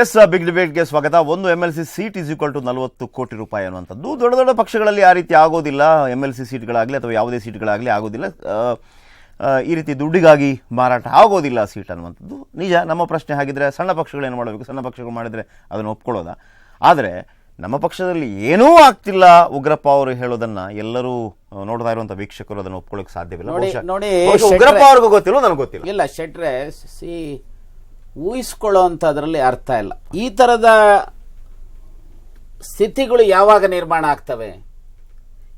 S big ಡಿಬೇಟ್ಗೆ ಸ್ವಾಗತ. ಒಂದು M L C seat is equal to ನಲವತ್ತು ಕೋಟಿ ರೂಪಾಯಿ ಅನ್ನುವಂಥದ್ದು. ದೊಡ್ಡ ದೊಡ್ಡ ಪಕ್ಷಗಳಲ್ಲಿ ಆ ರೀತಿ ಆಗೋದಿಲ್ಲ. ಎಂ ಎಲ್ ಸಿ ಸೀಟ್ಗಳಾಗಲಿ ಅಥವಾ ಯಾವುದೇ ಸೀಟ್ಗಳಾಗಲಿ ಆಗೋದಿಲ್ಲ. ಈ ರೀತಿ ದುಡ್ಡಿಗಾಗಿ ಮಾರಾಟ ಆಗೋದಿಲ್ಲ ಸೀಟ್ ಅನ್ನುವಂಥದ್ದು. ನಿಜ ನಮ್ಮ ಪ್ರಶ್ನೆ ಹಾಗಿದ್ರೆ ಸಣ್ಣ ಪಕ್ಷಗಳು ಏನು ಮಾಡಬೇಕು? ಸಣ್ಣ ಪಕ್ಷಗಳು ಮಾಡಿದರೆ ಅದನ್ನು ಒಪ್ಕೊಳ್ಳೋದ? ಆದರೆ ನಮ್ಮ ಪಕ್ಷದಲ್ಲಿ ಏನೂ ಆಗ್ತಿಲ್ಲ. ಉಗ್ರಪ್ಪ ಅವರು ಹೇಳೋದನ್ನ ಎಲ್ಲರೂ ನೋಡ್ತಾ ಇರುವಂಥ ವೀಕ್ಷಕರು ಅದನ್ನು ಒಪ್ಕೊಳ್ಳೋಕೆ ಸಾಧ್ಯವಿಲ್ಲ. ನೋಡಿ- ಉಗ್ರಪ್ಪ ಅವ್ರಿಗೂ ಗೊತ್ತಿಲ್ಲ ನನಗೆ ಗೊತ್ತಿಲ್ಲ. ಇಲ್ಲ ಶೆಟ್ರೆ ಸಿ ಊಹಿಸ್ಕೊಳ್ಳೋ ಅಂಥದ್ರಲ್ಲಿ ಅರ್ಥ ಇಲ್ಲ. ಈ ಥರದ ಸ್ಥಿತಿಗಳು ಯಾವಾಗ ನಿರ್ಮಾಣ ಆಗ್ತವೆ?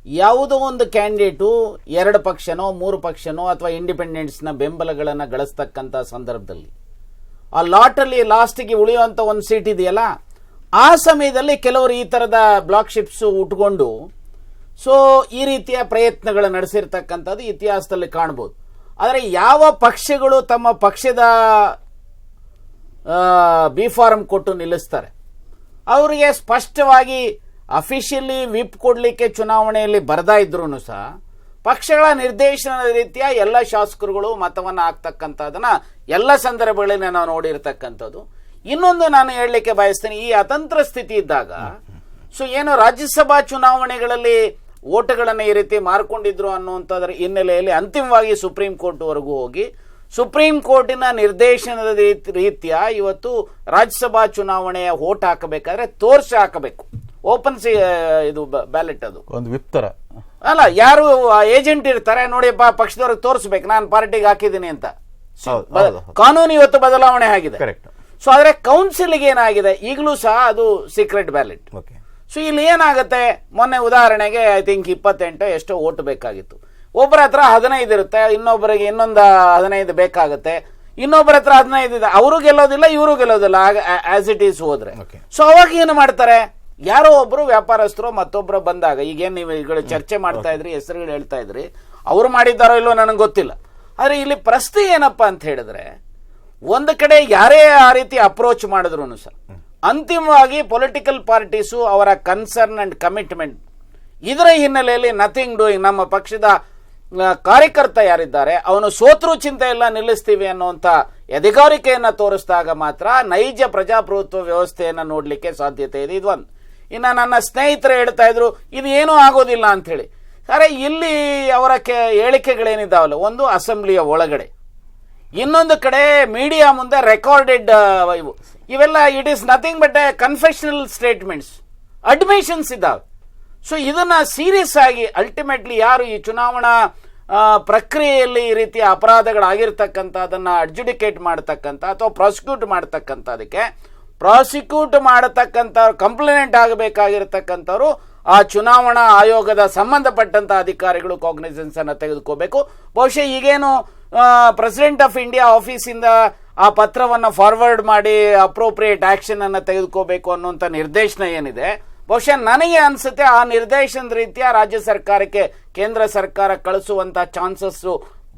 ಯಾವುದೋ ಒಂದು ಕ್ಯಾಂಡಿಡೇಟು ಎರಡು ಪಕ್ಷನೋ, ಮೂರು ಪಕ್ಷನೋ ಅಥವಾ ಇಂಡಿಪೆಂಡೆನ್ಸ್ನ ಬೆಂಬಲಗಳನ್ನು ಗಳಿಸ್ತಕ್ಕಂಥ ಸಂದರ್ಭದಲ್ಲಿ. ಆ ಲಾಟಲ್ಲಿ ಲಾಸ್ಟಿಗೆ ಉಳಿಯುವಂಥ ಒಂದು ಸೀಟ್ ಇದೆಯಲ್ಲ, ಆ ಸಮಯದಲ್ಲಿ ಕೆಲವರು ಈ ಥರದ ಬ್ಲಾಕ್ ಶಿಪ್ಸು ಉಟ್ಕೊಂಡು, ಸೊ, ಈ ರೀತಿಯ ಪ್ರಯತ್ನಗಳು ನಡೆಸಿರ್ತಕ್ಕಂಥದ್ದು ಇತಿಹಾಸದಲ್ಲಿ ಕಾಣ್ಬೋದು. ಆದರೆ ಯಾವ ಪಕ್ಷಗಳು ತಮ್ಮ ಪಕ್ಷದ ಬಿ ಫಾರ್ಮ್ ಕೊಟ್ಟು ನಿಲ್ಲಿಸ್ತಾರೆ. ಅವರಿಗೆ ಸ್ಪಷ್ಟವಾಗಿ ಅಫಿಷಿಯಲಿ ವಿಪ್ ಕೊಡಲಿಕ್ಕೆ ಚುನಾವಣೆಯಲ್ಲಿ ಬರದಾ ಇದ್ರೂ ಸಹ ಪಕ್ಷಗಳ ನಿರ್ದೇಶನದ ರೀತಿಯ ಎಲ್ಲ ಶಾಸಕರುಗಳು ಮತವನ್ನು ಹಾಕ್ತಕ್ಕಂಥದ್ದನ್ನ ಎಲ್ಲ ಸಂದರ್ಭಗಳಲ್ಲಿ ನಾವು ನೋಡಿರ್ತಕ್ಕಂಥದ್ದು. ಇನ್ನೊಂದು ನಾನು ಹೇಳಲಿಕ್ಕೆ ಬಯಸ್ತೇನೆ, ಈ ಅತಂತ್ರ ಸ್ಥಿತಿ ಇದ್ದಾಗ ಸೊ ಏನು ರಾಜ್ಯಸಭಾ ಚುನಾವಣೆಗಳಲ್ಲಿ ಓಟುಗಳನ್ನು ಈ ರೀತಿ ಮಾರ್ಕೊಂಡಿದ್ರು ಅನ್ನುವಂಥದ್ರ ಹಿನ್ನೆಲೆಯಲ್ಲಿ ಅಂತಿಮವಾಗಿ ಸುಪ್ರೀಂ ಕೋರ್ಟ್ವರೆಗೂ ಹೋಗಿ ಸುಪ್ರೀಂ ಕೋರ್ಟಿನ ನಿರ್ದೇಶನದ ರೀತಿ- ರೀತಿಯ ಇವತ್ತು ರಾಜ್ಯಸಭಾ ಚುನಾವಣೆಯ ಓಟ್ ಹಾಕಬೇಕಾದ್ರೆ ತೋರಿಸಿ ಹಾಕಬೇಕು. ಓಪನ್ ಸಿ ಇದು ಬ್ಯಾಲೆಟ್ ಅದು. ಒಂದು ವಿಪ್ತರ. ಅಲ್ಲ ಯಾರು ಏಜೆಂಟ್ ಇರ್ತಾರೆ ನೋಡಿಪ್ಪ ಪಕ್ಷದವ್ರಿಗೆ ತೋರಿಸ್ಬೇಕು. ನಾನು ಪಾರ್ಟಿಗೆ ಹಾಕಿದ್ದೀನಿ ಅಂತ. ಕಾನೂನು ಇವತ್ತು ಬದಲಾವಣೆ ಆಗಿದೆ. ಸೊ ಆದರೆ ಕೌನ್ಸಿಲ್ಗೆ ಏನಾಗಿದೆ? ಈಗಲೂ ಸಹ ಅದು ಸೀಕ್ರೆಟ್ ಬ್ಯಾಲೆಟ್ ಓಕೆ ಸೊ ಇಲ್ಲಿ ಏನಾಗುತ್ತೆ? ಮೊನ್ನೆ ಉದಾಹರಣೆಗೆ ಐ ಥಿಂಕ್ ಇಪ್ಪತ್ತೆಂಟು ಎಷ್ಟೋ ಓಟ್ ಬೇಕಾಗಿತ್ತು. ಒಬ್ಬರ ಹತ್ರ ಹದಿನೈದು ಇರುತ್ತೆ ಇನ್ನೊಬ್ಬರಿಗೆ ಇನ್ನೊಂದು ಹದಿನೈದು ಬೇಕಾಗುತ್ತೆ. ಇನ್ನೊಬ್ಬರ ಹತ್ರ ಹದಿನೈದು ಇದೆ ಅವರು ಗೆಲ್ಲೋದಿಲ್ಲ ಇವರು ಗೆಲ್ಲೋದಿಲ್ಲ ಆಸ್ ಇಟ್ ಈಸ್ ಹೋದ್ರೆ. ಸೊ ಅವಾಗ ಏನು ಮಾಡ್ತಾರೆ? ಯಾರೋ ಒಬ್ರು ವ್ಯಾಪಾರಸ್ಥರು ಮತ್ತೊಬ್ರು ಬಂದಾಗ ಈಗೇನು ನೀವು ಈಗ ಚರ್ಚೆ ಮಾಡ್ತಾ ಇದ್ರಿ ಹೆಸರುಗಳು ಹೇಳ್ತಾ ಇದ್ರಿ ಅವ್ರು ಮಾಡಿದ್ದಾರೋ ಇಲ್ಲೋ ನನಗೆ ಗೊತ್ತಿಲ್ಲ. ಆದರೆ ಇಲ್ಲಿ ಪ್ರಶ್ನೆ ಏನಪ್ಪ ಅಂತ ಹೇಳಿದ್ರೆ ಒಂದು ಕಡೆ ಯಾರೇ ಆ ರೀತಿ ಅಪ್ರೋಚ್ ಮಾಡಿದ್ರು ಸರ್ ಅಂತಿಮವಾಗಿ ಪೊಲಿಟಿಕಲ್ ಪಾರ್ಟೀಸು ಅವರ ಕನ್ಸರ್ನ್ ಅಂಡ್ ಕಮಿಟ್ಮೆಂಟ್ ಇದರ ಹಿನ್ನೆಲೆಯಲ್ಲಿ ನಥಿಂಗ್ ಡೂಯಿಂಗ್ ನಮ್ಮ ಪಕ್ಷದ ಕಾರ್ಯಕರ್ತ ಯಾರಿದ್ದಾರೆ, ಅವನು ಸೋತ್ರು ಚಿಂತೆ ಎಲ್ಲ ನಿಲ್ಲಿಸ್ತೀವಿ ಅನ್ನುವಂಥ ಎದೆಗಾರಿಕೆಯನ್ನು ತೋರಿಸಿದಾಗ ಮಾತ್ರ ನೈಜ ಪ್ರಜಾಪ್ರಭುತ್ವ ವ್ಯವಸ್ಥೆಯನ್ನು ನೋಡಲಿಕ್ಕೆ ಸಾಧ್ಯತೆ ಇದೆ. ಇದು ಒಂದು. ಇನ್ನು ನನ್ನ ಸ್ನೇಹಿತರು ಹೇಳ್ತಾ ಇದ್ರು, ಇದು ಏನೂ ಆಗೋದಿಲ್ಲ ಅಂಥೇಳಿ. ಅರೆ, ಇಲ್ಲಿ ಅವರ ಕೆ ಹೇಳಿಕೆಗಳೇನಿದ್ದಾವಲ್ಲ, ಒಂದು ಅಸೆಂಬ್ಲಿಯ ಒಳಗಡೆ. ಇನ್ನೊಂದು ಕಡೆ ಮೀಡಿಯಾ ಮುಂದೆ ರೆಕಾರ್ಡೆಡ್ ಇವು. ಇವೆಲ್ಲ, it is nothing but a confessional statements admissions ಇದ್ದಾವೆ. ಸೊ ಇದನ್ನ ಸೀರಿಯಸ್ ಆಗಿ ಅಲ್ಟಿಮೇಟ್ಲಿ ಯಾರು ಈ ಚುನಾವಣಾ ಪ್ರಕ್ರಿಯೆಯಲ್ಲಿ ಈ ರೀತಿಯ ಅಪರಾಧಗಳಾಗಿರ್ತಕ್ಕಂಥದನ್ನ ಅಡ್ಜುಡಿಕೇಟ್ ಮಾಡ್ತಕ್ಕಂಥ ಅಥವಾ ಪ್ರಾಸಿಕ್ಯೂಟ್ ಮಾಡ್ತಕ್ಕಂಥದಕ್ಕೆ ಪ್ರಾಸಿಕ್ಯೂಟ್ ಮಾಡತಕ್ಕಂಥ ಕಂಪ್ಲೇಂಟ್ ಆಗಬೇಕಾಗಿರ್ತಕ್ಕಂಥವ್ರು ಆ ಚುನಾವಣಾ ಆಯೋಗದ ಸಂಬಂಧಪಟ್ಟಂತ ಅಧಿಕಾರಿಗಳು ಕಾಗ್ನಿಸೆನ್ಸ್ ಅನ್ನ ತೆಗೆದುಕೋಬೇಕು. ಬಹುಶಃ ಈಗೇನು ಪ್ರೆಸಿಡೆಂಟ್ ಆಫ್ ಇಂಡಿಯಾ ಆಫೀಸಿಂದ ಆ ಪತ್ರವನ್ನು ಫಾರ್ವರ್ಡ್ ಮಾಡಿ ಅಪ್ರೋಪ್ರಿಯೇಟ್ ಆಕ್ಷನ್ ಅನ್ನ ತೆಗೆದುಕೋಬೇಕು ಅನ್ನುವಂಥ ನಿರ್ದೇಶನ ಏನಿದೆ ಬಹುಶಃ ನನಗೆ ಅನ್ಸುತ್ತೆ ಆ ನಿರ್ದೇಶನದ ರೀತಿಯ ರಾಜ್ಯ ಸರ್ಕಾರಕ್ಕೆ ಕೇಂದ್ರ ಸರ್ಕಾರ ಕಳಿಸುವಂತ ಚಾನ್ಸಸ್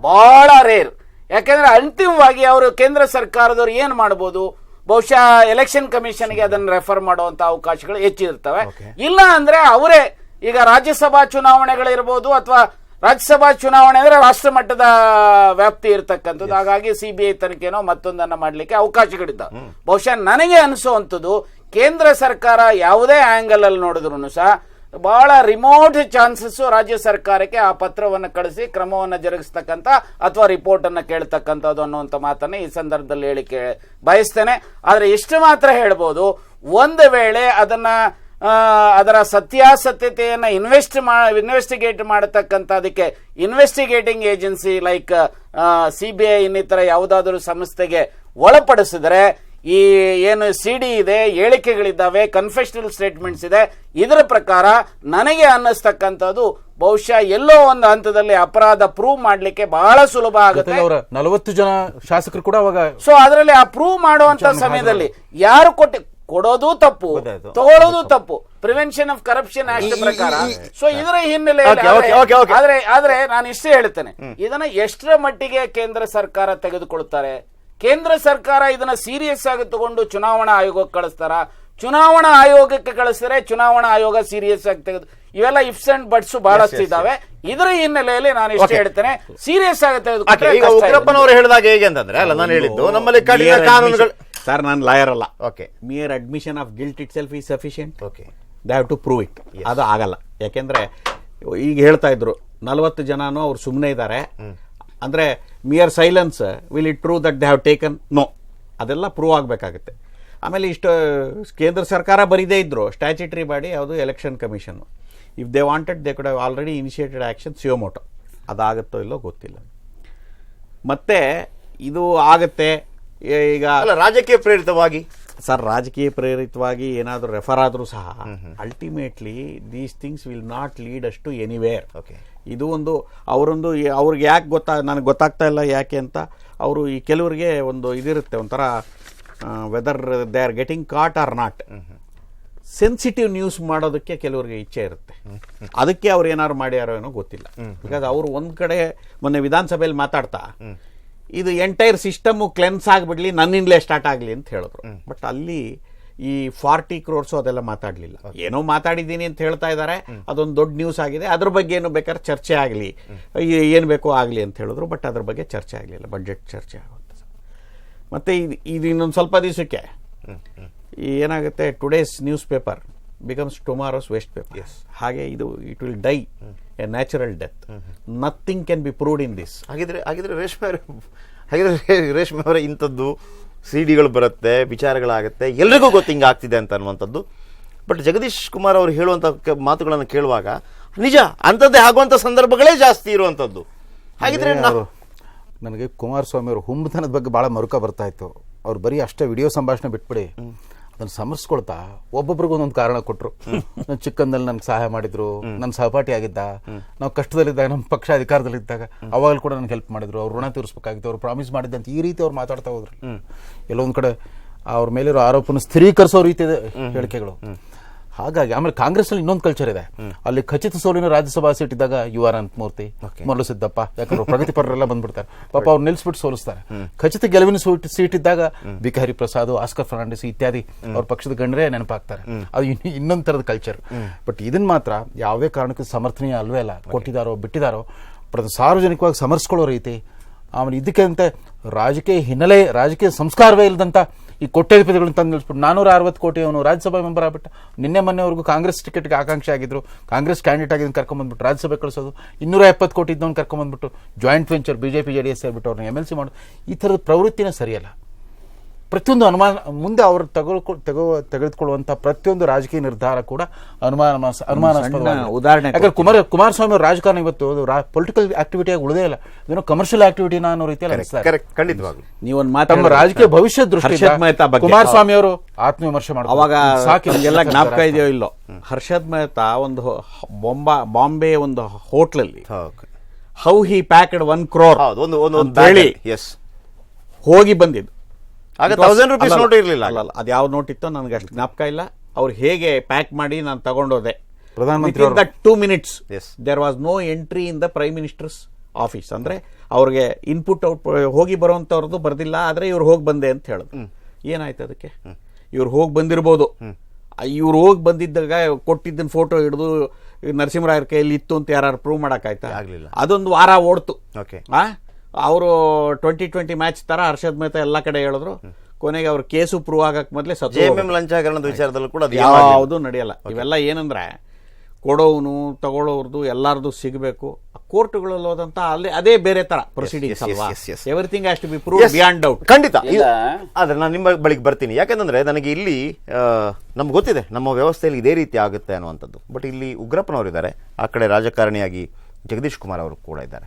ಬಹಳ ರೇರ್. ಯಾಕೆಂದ್ರೆ ಅಂತಿಮವಾಗಿ ಅವರು ಕೇಂದ್ರ ಸರ್ಕಾರದವ್ರು ಏನು ಮಾಡ್ಬೋದು? ಬಹುಶಃ ಎಲೆಕ್ಷನ್ ಕಮಿಷನ್ಗೆ ಅದನ್ನು ರೆಫರ್ ಮಾಡುವಂತ ಅವಕಾಶಗಳು ಹೆಚ್ಚಿರ್ತವೆ. ಇಲ್ಲ ಅಂದ್ರೆ ಅವರೇ ಈಗ ರಾಜ್ಯಸಭಾ ಚುನಾವಣೆಗಳಿರ್ಬೋದು ಅಥವಾ ರಾಜ್ಯಸಭಾ ಚುನಾವಣೆ ಅಂದ್ರೆ ರಾಷ್ಟ್ರ ಮಟ್ಟದ ವ್ಯಾಪ್ತಿ ಇರತಕ್ಕಂಥದ್ದು. ಹಾಗಾಗಿ ಸಿಬಿಐ ತನಿಖೆನೋ ಮತ್ತೊಂದನ್ನ ಮಾಡಲಿಕ್ಕೆ ಅವಕಾಶಗಳಿದ್ದಾವೆ. ಬಹುಶಃ ನನಗೆ ಅನಿಸುವಂಥದ್ದು ಕೇಂದ್ರ ಸರ್ಕಾರ ಯಾವುದೇ ಅಲ್ಲಿ ನೋಡಿದ್ರು ಸಹ ಬಹಳ ರಿಮೋಟ್ ಚಾನ್ಸಸ್ ರಾಜ್ಯ ಸರ್ಕಾರಕ್ಕೆ ಆ ಪತ್ರವನ್ನು ಕಳಿಸಿ, ಕ್ರಮವನ್ನು ಜರುಗಿಸ್ತಕ್ಕಂಥ ಅಥವಾ ರಿಪೋರ್ಟ್ ಅನ್ನು ಕೇಳ್ತಕ್ಕಂಥದ್ದು ಅನ್ನುವಂಥ ಮಾತನ್ನು ಈ ಸಂದರ್ಭದಲ್ಲಿ ಹೇಳಿಕೆ ಬಯಸ್ತೇನೆ. ಆದರೆ ಇಷ್ಟು ಮಾತ್ರ ಹೇಳ್ಬೋದು, ಒಂದು ವೇಳೆ ಅದನ್ನ ಅದರ ಸತ್ಯಾಸತ್ಯತೆಯನ್ನು ಇನ್ವೆಸ್ಟ್ ಮಾ ಇನ್ವೆಸ್ಟಿಗೇಟ್ ಮಾಡತಕ್ಕಂಥ ಅದಕ್ಕೆ investigating agency like C B I ಇನ್ನಿತರ ಯಾವುದಾದರೂ ಸಂಸ್ಥೆಗೆ ಒಳಪಡಿಸಿದರೆ ಈ ಏನು ಸಿ ಡಿ ಇದೆ ಹೇಳಿಕೆಗಳಿದ್ದಾವೆ ಕನ್ಫೆಷನಲ್ ಸ್ಟೇಟ್ಮೆಂಟ್ಸ್ ಇದೆ ಇದರ ಪ್ರಕಾರ ನನಗೆ ಅನ್ನಿಸ್ತಕ್ಕಂಥದ್ದು ಬಹುಶಃ ಎಲ್ಲೋ ಒಂದು ಹಂತದಲ್ಲಿ ಅಪರಾಧ ಪ್ರೂವ್ ಮಾಡಲಿಕ್ಕೆ ಬಹಳ ಸುಲಭ ಆಗುತ್ತೆ. ನಲವತ್ತು ಜನ ಶಾಸಕರು ಕೂಡ ಅವಾಗ ಸೊ ಅದರಲ್ಲಿ ಆ ಪ್ರೂವ್ ಮಾಡುವಂತ ಸಮಯದಲ್ಲಿ ಯಾರು ಕೊಟ್ಟಿ ಕೊಡೋದು ತಪ್ಪು. ತಗೊಳ್ಳೋದು ತಪ್ಪು. ಪ್ರಿವೆನ್ಷನ್ ಆಫ್ ಕರಪ್ಷನ್ ಆಕ್ಟ್ ಪ್ರಕಾರ. ಸೊ ಇದರ ಹಿನ್ನೆಲೆ. ಆದ್ರೆ ಆದ್ರೆ ನಾನು ಇಷ್ಟೇ ಹೇಳ್ತೇನೆ. ಇದನ್ನ ಎಷ್ಟರ ಮಟ್ಟಿಗೆ ಕೇಂದ್ರ ಸರ್ಕಾರ ತೆಗೆದುಕೊಳ್ತಾರೆ? ಕೇಂದ್ರ ಸರ್ಕಾರ ಇದನ್ನ ಸೀರಿಯಸ್ ಆಗಿ ತಗೊಂಡು ಚುನಾವಣಾ ಆಯೋಗಕ್ಕೆ ಕಳಿಸ್ತಾರ. ಚುನಾವಣಾ ಆಯೋಗಕ್ಕೆ ಕಳಿಸಿದ್ರೆ ಚುನಾವಣಾ ಆಯೋಗ ಸೀರಿಯಸ್ ಆಗಿ ತೆಗೆದು ಇವೆಲ್ಲ ಇಫ್ಸ್ ಅಂಡ್ ಬಟ್ಸ್ ಬಹಳಷ್ಟು ಇದಾವೆ ಇದರ ಹಿನ್ನೆಲೆಯಲ್ಲಿ ನಾನು ಇಷ್ಟ ಹೇಳ್ತೇನೆ. ಸೀರಿಯಸ್ ಆಗಿ Okay, ಈಗ ಕಷ್ಟ ಇದೆ. ಉಗ್ರಪ್ಪನವರು ಹೇಳಿದಾಗ ಹೇಗೆ ಅಂತಂದ್ರೆ ಅಲ್ಲ ನಾನು ಹೇಳಿದ್ದು ನಮ್ಮಲ್ಲಿ ಕಾನೂನುಗಳು ಸರ್ ನಾನು ಲಾಯರ್ ಅಲ್ಲ. Okay mere admission of guilt itself is sufficient okay they have to prove it ಅದು ಆಗಲ್ಲ. ಯಾಕೆಂದ್ರೆ ಈಗ ಹೇಳ್ತಾ ಇದ್ರು ನಲವತ್ತು ಜನನೂ ಅವ್ರು ಸುಮ್ಮನೆ ಇದ್ದಾರೆ. ಅಂದ್ರೆ mere silence will it prove that they have taken no ಅದೆಲ್ಲ ಪ್ರೂವ್ ಆಗಬೇಕಾಗುತ್ತೆ. ಆಮೇಲೆ ಇಷ್ಟು ಕೇಂದ್ರ ಸರ್ಕಾರ ಬರೀದೇ ಇದ್ದರು ಸ್ಟ್ಯಾಚ್ಯುಟರಿ ಬಾಡಿ ಯಾವುದು election commission if they wanted they ಕೂಡ already initiated action suo motu ಅದಾಗುತ್ತೋ ಇಲ್ಲೋ ಗೊತ್ತಿಲ್ಲ. ಮತ್ತೆ ಇದು ಆಗತ್ತೆ ಈಗ ಅಲ್ಲ ರಾಜಕೀಯ ಪ್ರೇರಿತವಾಗಿ? ಸರ್ ರಾಜಕೀಯ ಪ್ರೇರಿತವಾಗಿ ಏನಾದರೂ ರೆಫರ್ ಆದರೂ ಸಹ ultimately these things will not lead ಅಷ್ಟು ಎನಿವೇರ್ Okay. ಇದು ಒಂದು ಅವರೊಂದು ಅವ್ರಿಗೆ ಯಾಕೆ ಗೊತ್ತಾ ನನಗೆ ಗೊತ್ತಾಗ್ತಾ ಇಲ್ಲ ಯಾಕೆ ಅಂತ. ಅವರು ಈ ಕೆಲವರಿಗೆ ಒಂದು ಇದಿರುತ್ತೆ ಒಂಥರ whether they are getting caught or not sensitive news ಮಾಡೋದಕ್ಕೆ ಕೆಲವರಿಗೆ ಇಚ್ಛೆ ಇರುತ್ತೆ. ಅದಕ್ಕೆ ಅವ್ರು ಏನಾದ್ರು ಮಾಡ್ಯಾರೋ ಏನೋ ಗೊತ್ತಿಲ್ಲ. ಬಿಕಾಸ್ ಅವರು ಒಂದು ಕಡೆ ಮೊನ್ನೆ ವಿಧಾನಸಭೆಯಲ್ಲಿ ಮಾತಾಡ್ತಾ ಇದು ಎಂಟೈರ್ ಸಿಸ್ಟಮು ಕ್ಲೆನ್ಸ್ ಆಗಿಬಿಡ್ಲಿ ನನ್ನಿಂದಲೇ ಸ್ಟಾರ್ಟ್ ಆಗಲಿ ಅಂತ ಹೇಳಿದ್ರು. ಬಟ್ ಅಲ್ಲಿ ಈ ಫಾರ್ಟಿ ಕ್ರೋರ್ಸು ಅದೆಲ್ಲ ಮಾತಾಡಲಿಲ್ಲ. ಏನೋ ಮಾತಾಡಿದ್ದೀನಿ ಅಂತ ಹೇಳ್ತಾ ಇದ್ದಾರೆ. ಅದೊಂದು ದೊಡ್ಡ ನ್ಯೂಸ್ ಆಗಿದೆ. ಅದ್ರ ಬಗ್ಗೆ ಏನು ಬೇಕಾದ್ರೆ ಚರ್ಚೆ ಆಗಲಿ. ಏನು ಬೇಕೋ ಆಗಲಿ ಅಂತ ಹೇಳಿದ್ರು ಬಟ್ ಅದ್ರ ಬಗ್ಗೆ ಚರ್ಚೆ ಆಗಲಿಲ್ಲ. ಬಜೆಟ್ ಚರ್ಚೆ ಆಗುತ್ತೆ ಮತ್ತೆ ಇದು ಇದು ಇನ್ನೊಂದು ಸ್ವಲ್ಪ ದಿವಸಕ್ಕೆ ಏನಾಗುತ್ತೆ today's newspaper becomes tomorrow's waste paper ಹಾಗೆ ಇದು it will die a natural death nothing can be proved in this ಹಾಗಿದ್ರೆ ಹಾಗಿದ್ರೆ ರೇಷ್ಮೆ ಅವರೇ ಹಾಗಿದ್ರೆ ರೇಷ್ಮೆ ಅವರ ಇಂಥದ್ದು ಸಿ ಡಿಗಳು ಬರುತ್ತೆ ವಿಚಾರಗಳಾಗುತ್ತೆ ಎಲ್ರಿಗೂ ಗೊತ್ತು ಹಿಂಗೆ ಆಗ್ತಿದೆ ಅಂತ ಅನ್ನುವಂಥದ್ದು. ಬಟ್ ಜಗದೀಶ್ ಕುಮಾರ್ ಅವರು ಹೇಳುವಂಥ ಮಾತುಗಳನ್ನು ಕೇಳುವಾಗ ನಿಜ ಅಂಥದ್ದೇ ಆಗುವಂಥ ಸಂದರ್ಭಗಳೇ ಜಾಸ್ತಿ ಇರುವಂಥದ್ದು. ಹಾಗಿದ್ರೆ ನಾವು ನನಗೆ ಕುಮಾರಸ್ವಾಮಿ ಅವರು ಹುಂಬತನದ ಬಗ್ಗೆ ಭಾಳ ಮರುಕ ಬರ್ತಾ ಇತ್ತು. ಅವ್ರು ಬರೀ ಅಷ್ಟೇ ವಿಡಿಯೋ ಸಂಭಾಷಣೆ ಬಿಟ್ಬಿಡಿ. ಅದನ್ನ ಸಮರ್ಸ್ಕೊಳ್ತಾ ಒಬ್ಬೊಬ್ರಿಗೂ ಒಂದೊಂದು ಕಾರಣ ಕೊಟ್ಟರು ನನ್ನ ಚಿಕ್ಕಂದಲ್ಲಿ ನನಗೆ ಸಹಾಯ ಮಾಡಿದ್ರು ನನ್ನ ಸಹಪಾಠಿ ಆಗಿದ್ದ ನಾವು ಕಷ್ಟದಲ್ಲಿದ್ದಾಗ ನಮ್ಮ ಪಕ್ಷ ಅಧಿಕಾರದಲ್ಲಿದ್ದಾಗ ಅವಾಗಲೂ ಕೂಡ ನನಗೆ ಹೆಲ್ಪ್ ಮಾಡಿದ್ರು. ಅವ್ರು ಋಣ ತೀರಿಸ್ಬೇಕಾಗಿತ್ತು ಅವ್ರು ಪ್ರಾಮಿಸ್ ಮಾಡಿದ್ದಂತ ಈ ರೀತಿ ಅವ್ರು ಮಾತಾಡ್ತಾ ಹೋದ್ರು. ಎಲ್ಲೊಂದು ಕಡೆ ಅವ್ರ ಮೇಲಿರೋ ಆರೋಪನ ಸ್ಥಿರೀಕರಿಸೋ ರೀತಿಯ ಇದೆ ಹೇಳಿಕೆಗಳು. ಹಾಗಾಗಿ ಆಮೇಲೆ ಕಾಂಗ್ರೆಸ್ ಅಲ್ಲಿ ಇನ್ನೊಂದು ಕಲ್ಚರ್ ಇದೆ. ಅಲ್ಲಿ ಖಚಿತ ಸೋಲಿನ ರಾಜ್ಯಸಭಾ ಸೀಟ್ ಇದ್ದಾಗ ಯು ಆರ್ ಮೂರ್ತಿ ಮರಳು ಸಿದ್ದಪ್ಪ ಯಾಕಂದ್ರೆ ಪ್ರಗತಿಪರರೆಲ್ಲ ಬಂದ್ಬಿಡ್ತಾರೆ. ಪಾಪ ಅವ್ರು ನಿಲ್ಸ್ಬಿಟ್ಟು ಸೋಲಿಸ್ತಾರೆ. ಖಚಿತ ಗೆಲುವಿನ ಸೀಟ್ ಸೀಟ್ ಇದ್ದಾಗ ಬಿಕಾರಿ ಪ್ರಸಾದ್ ಆಸ್ಕರ್ ಫರ್ನಾಂಡಿಸ್ ಇತ್ಯಾದಿ ಅವ್ರ ಪಕ್ಷದ ಗಣ್ಯರೇ ನೆನಪಾಗ್ತಾರೆ. ಅದು ಇನ್- ಇನ್ನೊಂದ್ ತರದ ಕಲ್ಚರ್ ಬಟ್ ಇದನ್ನ ಮಾತ್ರ ಯಾವುದೇ ಕಾರಣಕ್ಕೂ ಸಮರ್ಥನೀಯ ಅಲ್ವೇ ಅಲ್ಲ. ಕೊಟ್ಟಿದಾರೋ ಬಿಟ್ಟಿದಾರೋ ಪ್ರತಿ ಸಾರ್ವಜನಿಕವಾಗಿ ಸಮರ್ಸ್ಕೊಳ್ಳೋ ರೀತಿ. ಆಮೇಲೆ ಇದಕ್ಕೆ ರಾಜಕೀಯ ಹಿನ್ನೆಲೆ ರಾಜಕೀಯ ಸಂಸ್ಕಾರವೇ ಇಲ್ಲದಂತ ಈ ಕೊಟ್ಟೆಪತಿಗಳನ್ನ ತಂದು ನಿಲ್ಲಿಸ್ಬಿಟ್ಟು ನಾನೂರ ಅರವತ್ತು ಕೋಟಿ ಅವನು ರಾಜ್ಯಸಭಾ ಮೆಂಬರ್ ಆಗ್ಬಿಟ್ಟು ನಿನ್ನೆ ಮೊನ್ನೆವರೆಗೂ ಕಾಂಗ್ರೆಸ್ ಟಿಕೆಟ್ಗೆ ಆಕಾಂಕ್ಷೆ ಆಗಿದ್ರು. ಕಾಂಗ್ರೆಸ್ ಕ್ಯಾಂಡಿಡೇಟ್ ಆಗಿದ್ದು ಕರ್ಕೊಂಡ್ಬಂದ್ಬಿಟ್ಟು ರಾಜ್ಯಸಭೆ ಕಳಿಸೋದು. ಇನ್ನೂರ ಎಪ್ಪತ್ತು ಕೋಟಿ ಇದ್ದವನು ಕರ್ಕೊಂಡ್ಬಂದ್ಬಿಟ್ಟು joint venture BJP J D S ಸೇರ್ಬಿಟ್ಟು ಅವ್ರನ್ನ ಎಂ ಎಲ್ ಸಿ ಮಾಡೋದು. ಈ ಥರದ ಪ್ರವೃತ್ತಿನೇ ಸರಿಯಲ್ಲ. ಪ್ರತಿಯೊಂದು ಅನುಮಾನ ಮುಂದೆ ಅವರು ತಗೊಳ್ಕೊ ತಗೋ ತೆಗೆದುಕೊಳ್ಳುವಂತ ಪ್ರತಿಯೊಂದು ರಾಜಕೀಯ ನಿರ್ಧಾರ ಕೂಡ ಅನುಮಾನ ಅನುಮಾನ ಉದಾಹರಣೆ ಯಾಕಂದ್ರೆ ಕುಮಾರ ಕುಮಾರಸ್ವಾಮಿ ಅವರು ರಾಜಕಾರಣ ಇವತ್ತು ಪೊಲಿಟಿಕಲ್ ಆಕ್ಟಿವಿಟಿಯಾಗಿ ಉಳಿದೇ ಇಲ್ಲ. ಏನೋ ಕಮರ್ಷಿಯಲ್ ಆಕ್ಟಿವಿಟಿನ ಅನ್ನೋ ರೀತಿಯಲ್ಲಿ ಕರೆಕ್ಟ್ ಖಂಡಿತವಾಗ್ಲು. ನೀವೊಂದು ತಮ್ಮ ರಾಜಕೀಯ ಭವಿಷ್ಯ ದೃಷ್ಟಿ ಕುಮಾರಸ್ವಾಮಿ ಅವರು ಆತ್ಮವಿಮರ್ಶೆ ಮಾಡಿ ಅವಾಗ ಸಾಕಿ ಎಲ್ಲ ಜ್ಞಾಪಕ ಇದೆಯೋ ಇಲ್ಲೋ? ಹರ್ಷದ್ ಮೆಹ್ತಾ ಒಂದು ಬೊಂಬಾ ಬಾಂಬೆ ಒಂದು ಹೋಟ್ಲಲ್ಲಿ. ಅಲ್ಲಿ how he packed one crore ಹೌದು ಒಂದು ಒಂದು ಒಂದು ಹೇಳಿ ಎಸ್ ಹೋಗಿ ಬಂದಿದ್ದು. ಆಗ ತೌಸಂಡ್ ರುಪೀಸ್ 1000 ಇರಲಿಲ್ಲ. ಅಲ್ಲ ಅದು ಯಾವ ನೋಟ್ ಇತ್ತೋ ನನಗೆ ಅಷ್ಟು ಜ್ಞಾಪಕ ಇಲ್ಲ. ಅವ್ರು ಹೇಗೆ ಪ್ಯಾಕ್ ಮಾಡಿ ನಾನು ತಗೊಂಡೋದೆ? ಪ್ರಧಾನಮಂತ್ರಿ ಅವರು- two minutes yes there was no entry in the prime minister's office ಅಂದ್ರೆ ಅವ್ರಿಗೆ ಇನ್ಪುಟ್ ಔಟ್ ಹೋಗಿ ಬರುವಂತವ್ರದ್ದು ಬರ್ದಿಲ್ಲ ಆದ್ರೆ ಇವ್ರು ಹೋಗಿ ಬಂದೆ ಅಂತ ಹೇಳಿದ್ರು ಏನಾಯ್ತು ಅದಕ್ಕೆ? ಇವ್ರು ಹೋಗಿ ಬಂದಿರ್ಬೋದು. ಇವ್ರು ಹೋಗಿ ಬಂದಿದ್ದಾಗ ಕೊಟ್ಟಿದ್ದನ್ ಫೋಟೋ ಹಿಡಿದು ನರಸಿಂಹರಾಯರ ಕೈಯಲ್ಲಿ ಇತ್ತು ಅಂತ ಯಾರು ಪ್ರೂವ್ ಮಾಡೋಕ್ಕಾಯ್ತಾ ಆಗಲಿಲ್ಲ. ಅದೊಂದು ವಾರ ಓಡ್ತು. ಓಕೆ ಆ? ಅವರು ಟ್ವೆಂಟಿ ಟ್ವೆಂಟಿ ಮ್ಯಾಚ್ ತರ ಹರ್ಷದ್ ಮೆಹ್ತಾ ಎಲ್ಲ ಕಡೆ ಹೇಳಿದ್ರು. ಕೊನೆಗೆ ಅವ್ರ ಕೇಸು ಪ್ರೂವ್ ಆಗಕ್ ಮೊದಲೇ ಸತ್ತು ಎಂ ಎಂ ಲಂಚ ಹಗರಣದ ವಿಚಾರದಲ್ಲೂ ಕೂಡ. ಯಾವುದು ನಡೆಯಲ್ಲ. ಇವೆಲ್ಲ ಏನಂದ್ರೆ ಕೊಡೋನು ತಗೊಳ್ಳೋರ್ದು ಎಲ್ಲಾರ್ದು ಸಿಗಬೇಕು. ಕೋರ್ಟ್ಗಳಲ್ಲಿ ಹೋದಂತ ಅಲ್ಲಿ ಅದೇ ಬೇರೆ ತರ ಪ್ರೊಸೀಡಿಂಗ್ಸ್ ಅಲ್ವಾ. Everything has to be prove beyond doubt ಖಂಡಿತ. ಆದ್ರೆ ನಾನು ನಿಮ್ಮ ಬಳಿಗೆ ಬರ್ತೀನಿ. ಯಾಕಂದ್ರೆ ನನಗೆ ಇಲ್ಲಿ ನಮ್ಗೆ ಗೊತ್ತಿದೆ ನಮ್ಮ ವ್ಯವಸ್ಥೆಯಲ್ಲಿ ಇದೇ ರೀತಿ ಆಗುತ್ತೆ ಅನ್ನುವಂಥದ್ದು. ಬಟ್ ಇಲ್ಲಿ ಉಗ್ರಪ್ಪನವರು ಇದ್ದಾರೆ ಆ ಕಡೆ ರಾಜಕಾರಣಿಯಾಗಿ ಜಗದೀಶ್ ಕುಮಾರ್ ಅವರು ಕೂಡ ಇದ್ದಾರೆ.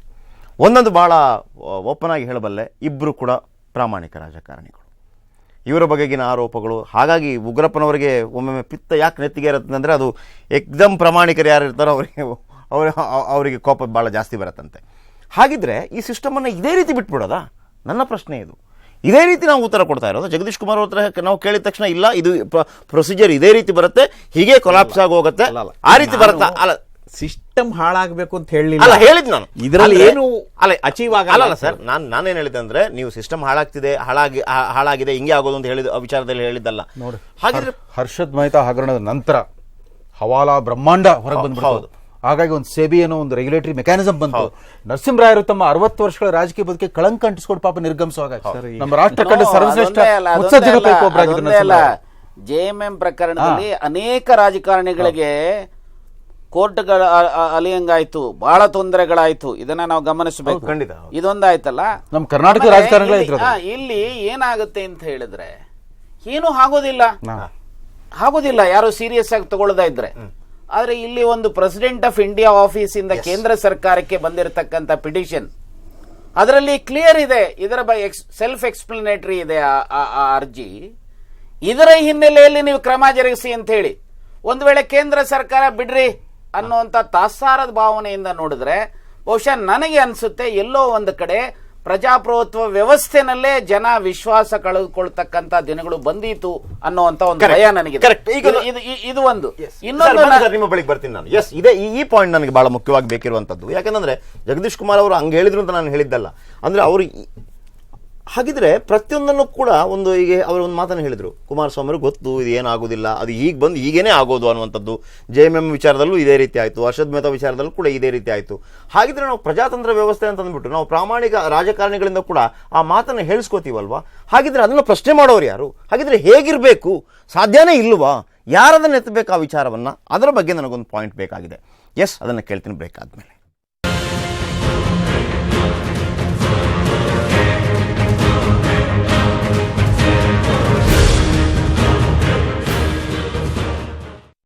ಒಂದೊಂದು ಭಾಳ ಓಪನ್ ಆಗಿ ಹೇಳಬಲ್ಲೆ ಇಬ್ಬರು ಕೂಡ ಪ್ರಾಮಾಣಿಕ ರಾಜಕಾರಣಿಗಳು. ಇವರ ಬಗೆಗಿನ ಆರೋಪಗಳು ಹಾಗಾಗಿ ಉಗ್ರಪ್ಪನವರಿಗೆ ಒಮ್ಮೊಮ್ಮೆ ಪಿತ್ತ ಯಾಕೆ ನೆತ್ತಿಗೆ ಇರುತ್ತೆ ಅಂದರೆ ಅದು ಎಕ್ದಮ್ ಪ್ರಾಮಾಣಿಕರು ಯಾರು ಇರ್ತಾರೋ ಅವರಿಗೆ ಅವ್ರ ಅವರಿಗೆ ಕೋಪ ಭಾಳ ಜಾಸ್ತಿ ಬರುತ್ತಂತೆ. ಹಾಗಿದ್ರೆ ಈ ಸಿಸ್ಟಮನ್ನು ಇದೇ ರೀತಿ ಬಿಟ್ಬಿಡೋದಾ? ನನ್ನ ಪ್ರಶ್ನೆ ಇದು. ಇದೇ ರೀತಿ ನಾವು ಉತ್ತರ ಕೊಡ್ತಾ ಇರೋದು? ಜಗದೀಶ್ ಕುಮಾರ್ ಹತ್ರ ನಾವು ಕೇಳಿದ ತಕ್ಷಣ ಇಲ್ಲ ಇದು ಪ್ರೊಸೀಜರ್ ಇದೇ ರೀತಿ ಬರುತ್ತೆ ಹೀಗೆ ಕೊಲಾಪ್ಸ್ ಆಗಿ ಹೋಗುತ್ತೆ ಆ ರೀತಿ ಬರುತ್ತಾ? ಅಲ್ಲ. ಸಿಸ್ಟಮ್ ಹಾಳಾಗಬೇಕು ಅಂತ ಅಲ್ಲ ಹೇಳಿಲ್ಲ ಹೇಳಿದ್ ನಾನು. ಇದರಲ್ಲಿ ಅಂದ್ರೆ- ಏನು ಅಲ್ಲ ಅಚೀವ್ ಆಗಲ್ಲ ಅಲ್ಲ ಸರ್ ನಾನು ನಾನೇನು ಹೇಳಿದೆ ಅಂದ್ರೆ ನೀವು ಸಿಸ್ಟಮ್ ಹಾಳಾಗ್ತಿದೆ ಹಾಳಾಗಿ ಹಾ- ಹಾಳಾಗಿದೆ ಹಿಂಗೆ ಆಗೋದು ಅಂತ ಹೇಳಿದ ಆ ವಿಚಾರದಲ್ಲಿ ಹೇಳಿದ್ದಲ್ಲ. ನೋಡಿ. ಹಾಗಿದ್ರೆ ಹರ್ಷದ್ ಮೈತಾ ಹಗರಣದ ನಂತರ ಹವಾಲಾ ಬ್ರಹ್ಮಾಂಡ ಹೊರಗೆ ಹೌದು. ಬಂದ್ಬಿಟ್ಟು ಹಾಗಾಗಿ ಒಂದು ಸೆಬಿ ಅನ್ನೋ ಒಂದು ರೆಗ್ಯುಲೇಟರಿ ಮೆಕ್ಯಾನಿಸಮ್ ಬಂತು. ನರಸಿಂಹರಾಯರು ತಮ್ಮ ಅರವತ್ತು ವರ್ಷಗಳ ರಾಜಕೀಯ ಬದುಕಿ ಕಳಂಕ ಅಂಟಿಸ್ಕೊಂಡು ಪಾಪ ನಿರ್ಗಮಿಸುವಾಗ ನಮ್ಮ ರಾಷ್ಟ್ರ ಕಂಡ No, ಸರ್ವಶ್ರೇಷ್ಠ ಅದೊಂದೇ ಅಲ್ಲ, ಉತ್ಸವ ಅದೊಂದೇ ಜಗತ್ತಲ್ಲಿ ಅಲ್ಲ, ಒಬ್ಬರಾಗಿದ್ರು ಅದೊಂದೇ ಅಲ್ಲ. ನರಸಿಂಹರಾಯರು. ಜೆ ಎಂ ಎಂ ಪ್ರಕರಣದಲ್ಲಿ ಅನೇಕ ರಾಜಕಾರಣಿಗಳಿಗೆ ಕೋರ್ಟ್ಗಳ ಅಲಿಯಂಗಾಯ್ತು ಬಹಳ ತೊಂದರೆಗಳಾಯ್ತು. ಇದನ್ನ ನಾವು ಗಮನಿಸಬೇಕು. ಖಂಡಿತ. ಇದೊಂದಾಯ್ತಲ್ಲ? ನಮ್ಮ ಕರ್ನಾಟಕ ರಾಜಕಾರಣ ಇಲ್ಲಿ- ಏನಾಗುತ್ತೆ ಅಂತ ಹೇಳಿದ್ರೆ ಏನು ಆಗೋದಿಲ್ಲ. ಆಗೋದಿಲ್ಲ ಯಾರು ಸೀರಿಯಸ್ ಆಗಿ ತಗೊಳ್ಳದ ಇದ್ರೆ. ಆದ್ರೆ ಇಲ್ಲಿ ಒಂದು ಪ್ರೆಸಿಡೆಂಟ್ ಆಫ್ ಇಂಡಿಯಾ ಆಫೀಸ್ ಇಂದ ಕೇಂದ್ರ ಸರ್ಕಾರಕ್ಕೆ ಬಂದಿರತಕ್ಕಂತ ಪಿಟಿಷನ್ ಅದರಲ್ಲಿ ಕ್ಲಿಯರ್ ಇದೆ ಇದರ ಬೈ ಸೆಲ್ಫ್ ಎಕ್ಸ್ಪ್ಲನೇಟರಿ ಇದೆ ಆ ಅರ್ಜಿ. ಇದರ ಹಿನ್ನೆಲೆಯಲ್ಲಿ ನೀವು ಕ್ರಮ ಜರುಗಿಸಿ ಅಂತ ಹೇಳಿ. ಒಂದು ವೇಳೆ ಕೇಂದ್ರ ಸರ್ಕಾರ ಬಿಡ್ರಿ ಅನ್ನುವಂತ ತಾತ್ಸಾರದ ಭಾವನೆಯಿಂದ ನೋಡಿದ್ರೆ ಬಹುಶಃ ನನಗೆ ಅನಿಸುತ್ತೆ ಎಲ್ಲೋ ಒಂದು ಕಡೆ ಪ್ರಜಾಪ್ರಭುತ್ವ ವ್ಯವಸ್ಥೆನಲ್ಲೇ ಜನ ವಿಶ್ವಾಸ ಕಳೆದುಕೊಳ್ತಕ್ಕಂತ ದಿನಗಳು ಬಂದೀತು ಅನ್ನುವಂತ ಒಂದು ಭಯ ನನಗೆ. ಇದು- ಒಂದು. ಇನ್ನೊಂದು ನಿಮ್ಮ ಬಳಿಗೆ ಬರ್ತೀನಿ ನಾನು. ಎಸ್ ಇದೆ ಈ ಪಾಯಿಂಟ್ ನನಗೆ ಬಹಳ ಮುಖ್ಯವಾಗಿ ಬೇಕಿರುವಂತದ್ದು ಯಾಕಂದ್ರೆ ಜಗದೀಶ್ ಕುಮಾರ್ ಅವರು ಹಂಗೆ ಹೇಳಿದ್ರು ಅಂತ ನಾನು ಹೇಳಿದ್ದಲ್ಲ. ಅಂದ್ರೆ ಅವರು ಹಾಗಿದ್ರೆ ಪ್ರತಿಯೊಂದನ್ನು ಕೂಡ ಒಂದು ಈಗ ಅವರು ಒಂದು ಮಾತನ್ನು ಹೇಳಿದರು. ಕುಮಾರಸ್ವಾಮಿ ಅವರು ಗೊತ್ತು, ಇದು ಏನಾಗೋದಿಲ್ಲ. ಅದು ಈಗ ಬಂದು ಈಗೇನೇ ಆಗೋದು ಅನ್ನುವಂಥದ್ದು. ಜೆ ಎಂ ಎಂ ವಿಚಾರದಲ್ಲೂ ಇದೇ ರೀತಿ ಆಯಿತು. ಅರ್ಷದ್ ಮೆಹ್ತಾ ವಿಚಾರದಲ್ಲೂ ಕೂಡ ಇದೇ ರೀತಿ ಆಯಿತು. ಹಾಗಿದ್ರೆ ನಾವು ಪ್ರಜಾತಂತ್ರ ವ್ಯವಸ್ಥೆ ಅಂತ ಅಂದ್ಬಿಟ್ಟು ನಾವು ಪ್ರಾಮಾಣಿಕ ರಾಜಕಾರಣಿಗಳಿಂದ ಕೂಡ ಆ ಮಾತನ್ನು ಹೇಳಿಸ್ಕೋತೀವಲ್ವಾ? ಹಾಗಿದ್ರೆ ಅದನ್ನು ಪ್ರಶ್ನೆ ಮಾಡೋರು ಯಾರು? ಹಾಗಿದ್ರೆ ಹೇಗಿರಬೇಕು? ಸಾಧ್ಯನೇ ಇಲ್ಲವಾ ಯಾರದನ್ನು ಎತ್ತಬೇಕು ಆ ವಿಚಾರವನ್ನು? ಅದರ ಬಗ್ಗೆ ನನಗೊಂದು ಪಾಯಿಂಟ್ ಬೇಕಾಗಿದೆ. ಎಸ್, ಅದನ್ನು ಕೇಳ್ತೀನಿ ಬೇಕಾದ್ಮೇಲೆ